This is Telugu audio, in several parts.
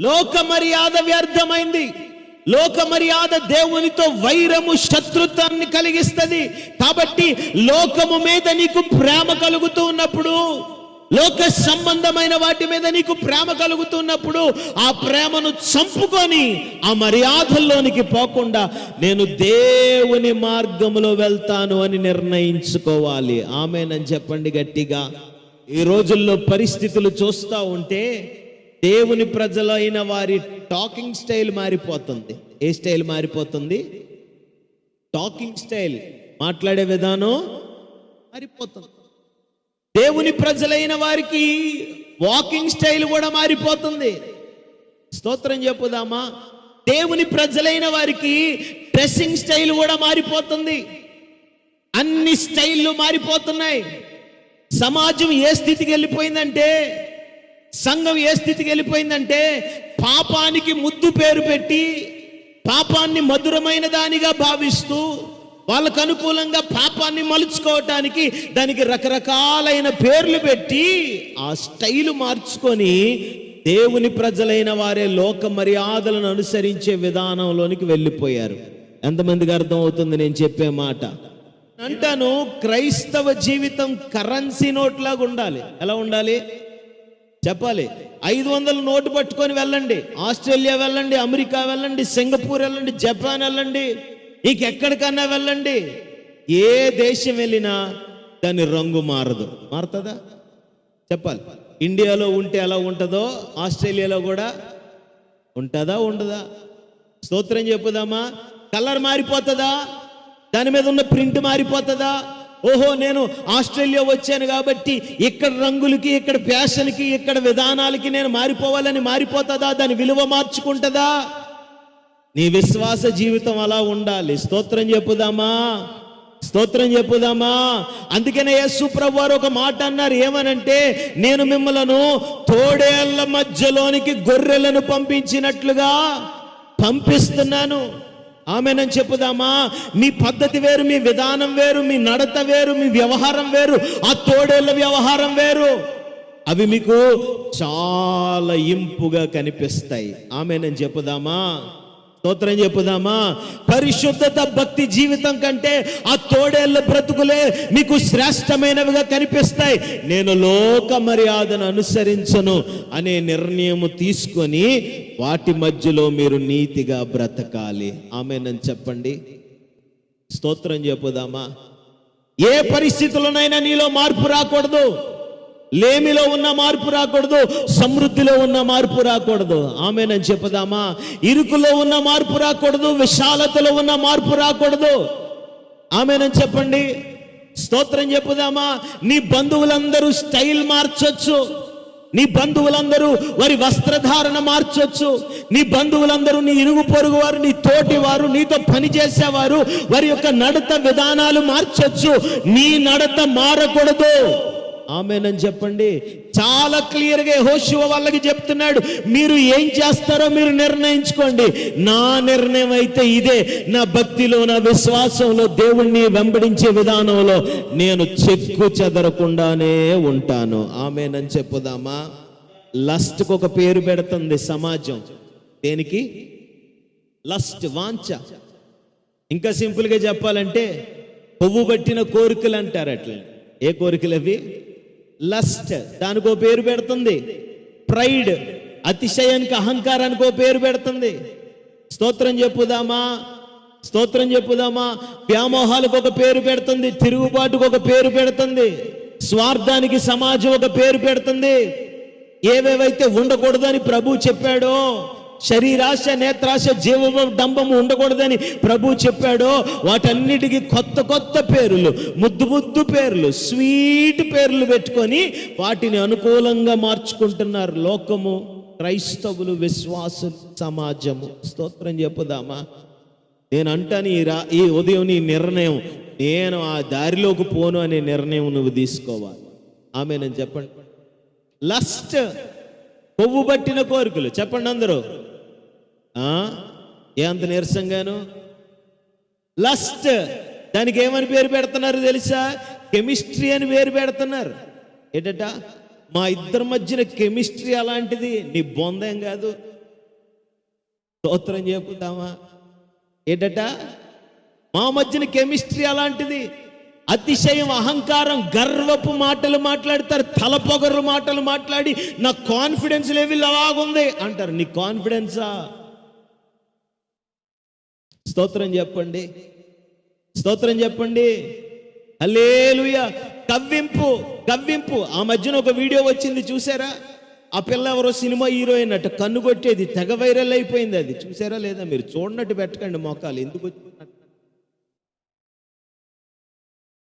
లోక మర్యాద వ్యర్థమైంది. లోక మర్యాద దేవునితో వైరము శత్రుత్వాన్ని కలిగిస్తుంది. కాబట్టి లోకము మీద నీకు ప్రేమ కలుగుతూ ఉన్నప్పుడు లోక సంబంధమైన వాటి మీద నీకు ప్రేమ కలుగుతున్నప్పుడు ఆ ప్రేమను చంపుకొని ఆ మర్యాదల్లోనికి పోకుండా నేను దేవుని మార్గములో వెళ్తాను అని నిర్ణయించుకోవాలి. ఆమెనని చెప్పండి గట్టిగా. ఈ రోజుల్లో పరిస్థితులు చూస్తూ ఉంటే దేవుని ప్రజలైన వారి టాకింగ్ స్టైల్ మారిపోతుంది. ఏ స్టైల్ మారిపోతుంది? టాకింగ్ స్టైల్ మాట్లాడే విధానం మారిపోతుంది. దేవుని ప్రజలైన వారికి వాకింగ్ స్టైల్ కూడా మారిపోతుంది. స్తోత్రం చెప్పుదామా? దేవుని ప్రజలైన వారికి డ్రెస్సింగ్ స్టైల్ కూడా మారిపోతుంది. అన్ని స్టైళ్ళు మారిపోతున్నాయి. సమాజం ఏ స్థితికి వెళ్ళిపోయిందంటే సంఘం ఏ స్థితికి వెళ్ళిపోయిందంటే పాపానికి ముద్దు పేరు పెట్టి పాపాన్ని మధురమైన దానిగా భావిస్తూ వాళ్ళకు అనుకూలంగా పాపాన్ని మలుచుకోవటానికి దానికి రకరకాలైన పేర్లు పెట్టి ఆ స్టైలు మార్చుకొని దేవుని ప్రజలైన వారే లోక మర్యాదలను అనుసరించే విధానంలోనికి వెళ్ళిపోయారు. ఎంతమందికి అర్థమవుతుంది నేను చెప్పే మాట? అంటాను క్రైస్తవ జీవితం కరెన్సీ నోట్లాగా ఉండాలి. ఎలా ఉండాలి? చెప్పాలి. ఐదు వందల నోటు పట్టుకొని వెళ్ళండి. ఆస్ట్రేలియా వెళ్ళండి అమెరికా వెళ్ళండి సింగపూర్ వెళ్ళండి జపాన్ వెళ్ళండి ఇంకెక్కడికన్నా వెళ్ళండి. ఏ దేశం వెళ్ళినా దాని రంగు మారదు. మారుతుందా? చెప్పాలి. ఇండియాలో ఉంటే ఎలా ఉంటుందో ఆస్ట్రేలియాలో కూడా ఉంటుందా ఉండదా? స్తోత్రం చెప్పుదామా? కలర్ మారిపోతుందా? దాని మీద ఉన్న ప్రింట్ మారిపోతుందా? ఓహో నేను ఆస్ట్రేలియా వచ్చాను కాబట్టి ఇక్కడ రంగులకి ఇక్కడ ఫ్యాషన్కి ఇక్కడ విధానాలకి నేను మారిపోవాలని మారిపోతుందా? దాని విలువ మార్చుకుంటుందా? నీ విశ్వాస జీవితం అలా ఉండాలి. స్తోత్రం చెప్పుదామా? స్తోత్రం చెప్పుదామా? అందుకనే యేసు ప్రభు వారు ఒక మాట అన్నారు. ఏమనంటే నేను మిమ్మలను తోడేళ్ళ మధ్యలోనికి గొర్రెలను పంపించినట్లుగా పంపిస్తున్నాను. ఆమెనని చెప్పుదామా? మీ పద్ధతి వేరు మీ విధానం వేరు మీ నడత వేరు మీ వ్యవహారం వేరు ఆ తోడేళ్ళ వ్యవహారం వేరు. అవి మీకు చాలా ఇంపుగా కనిపిస్తాయి. ఆమెనని చెప్పుదామా? స్తోత్రం చెప్పుదామా? పరిశుద్ధత భక్తి జీవితం కంటే ఆ తోడేళ్ళ బ్రతుకులే మీకు శ్రేష్టమైనవిగా కనిపిస్తాయి. నేను లోక మర్యాదను అనుసరించను అనే నిర్ణయం తీసుకొని వాటి మధ్యలో మీరు నీతిగా బ్రతకాలి. ఆమెనని చెప్పండి. స్తోత్రం చెప్పుదామా? ఏ పరిస్థితుల్లోనైనా నీలో మార్పు రాకూడదు. లేమిలో ఉన్న మార్పు రాకూడదు సమృద్ధిలో ఉన్న మార్పు రాకూడదు. ఆమెనని చెప్పుదామా? ఇరుకులో ఉన్న మార్పు రాకూడదు విశాలతలో ఉన్న మార్పు రాకూడదు. ఆమెనని చెప్పండి. స్తోత్రం చెప్పుదామా? నీ బంధువులందరూ స్టైల్ మార్చొచ్చు. నీ బంధువులందరూ వారి వస్త్రధారణ మార్చొచ్చు. నీ బంధువులందరూ నీ ఇరుగు పొరుగు వారు నీ తోటి వారు నీతో పని చేసేవారు వారి యొక్క నడత విధానాలు మార్చొచ్చు. నీ నడత మారకూడదు. ఆమెనని చెప్పండి. చాలా క్లియర్గా హోషివ వాళ్ళకి చెప్తున్నాడు. మీరు ఏం చేస్తారో మీరు నిర్ణయించుకోండి. నా నిర్ణయం అయితే ఇదే. నా భక్తిలో నా విశ్వాసంలో దేవుణ్ణి వెంబడించే విధానంలో నేను చెక్కు చెదరకుండానే ఉంటాను. ఆమెనని చెప్పుదామా? లస్ట్కు ఒక పేరు పెడుతుంది సమాజం. దేనికి? లస్ట్ వాంఛ. ఇంకా సింపుల్గా చెప్పాలంటే కొవ్వు పట్టిన కోరికలు అంటారు అట్లా ఏ కోరికలు అవి? లస్ట్ దానికో పేరు పెడుతుంది. ప్రైడ్ అతిశయానికి అహంకారానికి ఓ పేరు పెడుతుంది. స్తోత్రం చెప్పుదామా? స్తోత్రం చెప్పుదామా? వ్యామోహాలకు ఒక పేరు పెడుతుంది తిరుగుబాటుకు ఒక పేరు పెడుతుంది స్వార్థానికి సమాజం ఒక పేరు పెడుతుంది. ఏవేవైతే ఉండకూడదని ప్రభు చెప్పాడో శరీరాశ నేత్రాశ జీవము డంబము ఉండకూడదని ప్రభు చెప్పాడో వాటన్నిటికీ కొత్త కొత్త పేర్లు ముద్దు ముద్దు పేర్లు స్వీట్ పేర్లు పెట్టుకొని వాటిని అనుకూలంగా మార్చుకుంటున్నారు లోకము క్రైస్తవులు విశ్వాసులు సమాజము. స్తోత్రం చెప్పుదామా? నేను అంటాను ఈ రా ఈ ఉదయం నీ నిర్ణయం నేను ఆ దారిలోకి పోను అనే నిర్ణయం నువ్వు తీసుకోవాలి. ఆమె నేను చెప్పండి. లస్ట్ కొవ్వు బట్టిన కోరికలు చెప్పండి అందరూ. ఏ అంత నీరసంగాను? లస్ట్ దానికి ఏమని పేరు పెడుతున్నారు తెలుసా? కెమిస్ట్రీ అని పేరు పెడుతున్నారు. ఏంటట? మా ఇద్దరి మధ్యన కెమిస్ట్రీ అలాంటిది నీ బొందేం కాదు. స్తోత్రం చెప్పుతామా ఏంటట? మా మధ్యన కెమిస్ట్రీ అలాంటిది. అతిశయం అహంకారం గర్వపు మాటలు మాట్లాడతారు. తలపొగరు మాటలు మాట్లాడి నా కాన్ఫిడెన్స్ లెవెల్ అలాగుంది. అంటారు నీ కాన్ఫిడెన్సా స్తోత్రం చెప్పండి. స్తోత్రం చెప్పండి. అల్లేలుయ కవ్వింపు కవ్వింపు. ఆ మధ్యన ఒక వీడియో వచ్చింది చూసారా? ఆ పిల్ల ఎవరో సినిమా హీరోయిన్ అట కన్ను కొట్టేది తెగ వైరల్ అయిపోయింది అది. చూసారా లేదా? మీరు చూడనట్టు పెట్టకండి మోకాలు. ఎందుకు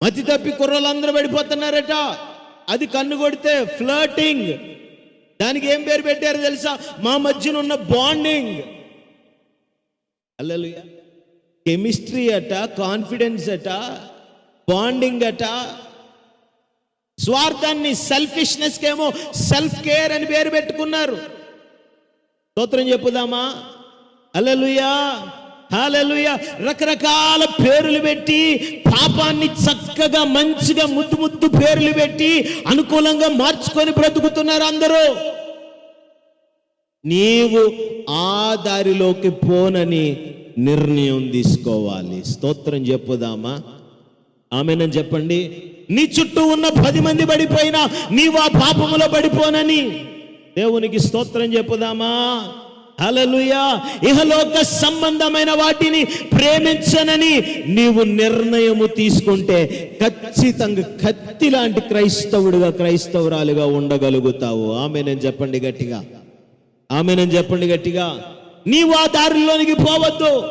మతి తప్పి కుర్రలందరూ పడిపోతున్నారట. అది కన్ను కొడితే ఫ్లర్టింగ్ దానికి ఏం పేరు పెట్టారు తెలుసా? మా మధ్యన ఉన్న బాండింగ్ అల్లలుయా కెమిస్ట్రీ అట కాన్ఫిడెన్స్ అట బాండింగ్ అట స్వార్థాన్ని సెల్ఫిష్నెస్కి ఏమో సెల్ఫ్ కేర్ అని పేరు పెట్టుకున్నారు. స్తోత్రం చెప్పుదామా? అలలుయా హాలెలుయా రకరకాల పేర్లు పెట్టి పాపాన్ని చక్కగా మంచిగా ముద్దు ముద్దు పేర్లు పెట్టి అనుకూలంగా మార్చుకొని బ్రతుకుతున్నారు అందరూ. నీవు ఆ దారిలోకి పోనని నిర్ణయం తీసుకోవాలి. స్తోత్రం చెప్పుదామా? ఆమెనని చెప్పండి? నీ చుట్టూ ఉన్న పది మంది పడిపోయినా నీవు ఆ పాపములో పడిపోనని. దేవునికి స్తోత్రం చెప్పుదామా? హల్లెలూయా. ఇహలోక సంబంధమైన వాటిని ప్రేమించనని నీవు నిర్ణయము తీసుకుంటే ఖచ్చితంగా కత్తి లాంటి క్రైస్తవుడిగా క్రైస్తవురాలుగా ఉండగలుగుతావు. ఆమె నేను చెప్పండి గట్టిగా. ఆమెనని చెప్పండి గట్టిగా. నీవు ఆ దారిలోనికి పోవద్దు.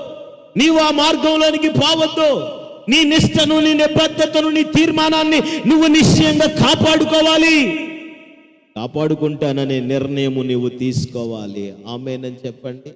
నీవు ఆ మార్గంలోనికి పోవద్దు. నీ నిష్టను నీ నిబద్ధతను నీ తీర్మానాన్ని నువ్వు నిశ్చయంగా కాపాడుకోవాలి. కాపాడుకుంటాననే నిర్ణయము నీవు తీసుకోవాలి. ఆమెనని చెప్పండి.